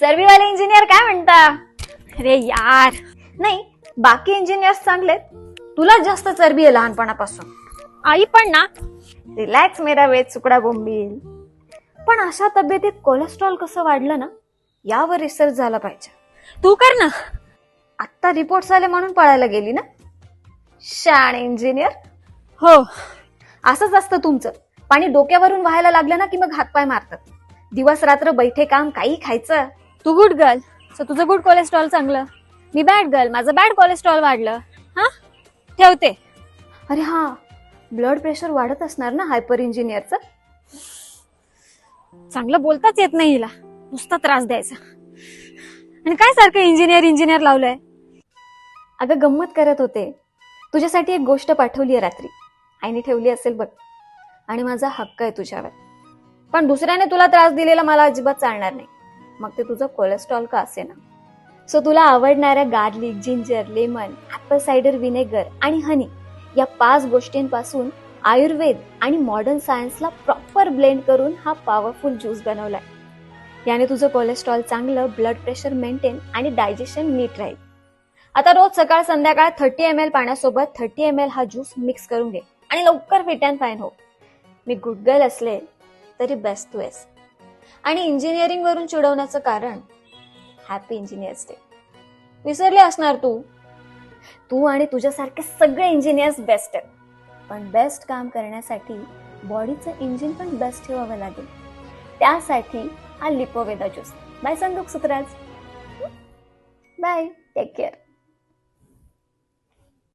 चरबीवाले engineer काय म्हणता? अरे यार. नाही बाकी इंजिनियर्स चांगले तुला जास्त चरबी आहे लहानपणापासून. आई पण ना. रिलॅक्स मेरा वेद सुकडा बोंबील पण अशा तब्येतीत कोलेस्ट्रॉल कसं वाढलं ना यावर रिसर्च झाला पाहिजे. तू कर ना. आत्ता रिपोर्ट्स आले म्हणून पळायला गेली ना? शाण इंजिनियर हो. असंच असतं तुमचं. पाणी डोक्यावरून व्हायला लागलं ना की मग हातपाय मारतात. दिवस रात्र बैठे काम काही खायचं. तू गुड गर्ल सो तुझं गुड कोलेस्ट्रॉल चांगलं. मी बॅड गर्ल माझं बॅड कोलेस्ट्रॉल वाढलं. हा? ठेवते. अरे हा. ब्लड प्रेशर वाढत असणार ना हायपर इंजिनियरचं चांगलं बोलताच येत नाही हिला. नुसता त्रास द्यायचा. आणि काय सारखं इंजिनियर इंजिनियर लावलंय? अगं गंमत करत होते. तुझ्यासाठी एक गोष्ट पाठवली आहे रात्री. आईने ठेवली असेल बघ. आणि माझा हक्क आहे तुझ्यावर. पण दुसऱ्याने तुला त्रास दिलेला मला अजिबात चालणार नाही. मग ते तुझं कोलेस्ट्रॉल का असे ना सो तुला आवडणाऱ्या garlic ginger lemon apple cider vinegar आणि हनी या पाच गोष्टींपासून आयुर्वेद आणि मॉडर्न सायन्सला प्रॉपर ब्लेंड करून हा पॉवरफुल ज्यूस बनवलाय. याने तुझं कोलेस्ट्रॉल चांगलं ब्लड प्रेशर मेंटेन आणि डायजेशन नीट राहील. आता रोज सकाळ संध्याकाळ थर्टी एम एल पाण्यासोबत थर्टी एम एल हा ज्यूस मिक्स करून घे आणि लवकर फिट अँड फाईन हो. मी गुड गर्ल असले तरी बेस्ट तू आहेस आणि इंजिनिअरिंग वरून चिडवण्याचं कारण? हॅपी इंजिनियर्स डे विसरले असणार तू? तू आणि तुझ्यासारखे सगळे इंजिनियर्स बेस्ट आहेत. पण बेस्ट काम करण्यासाठी बॉडीचं इंजिन पण बेस्ट ठेवावं लागेल. त्यासाठी हा लिपोवेदा ज्यूस बाय संदूक सुतराज बाय टेक केअर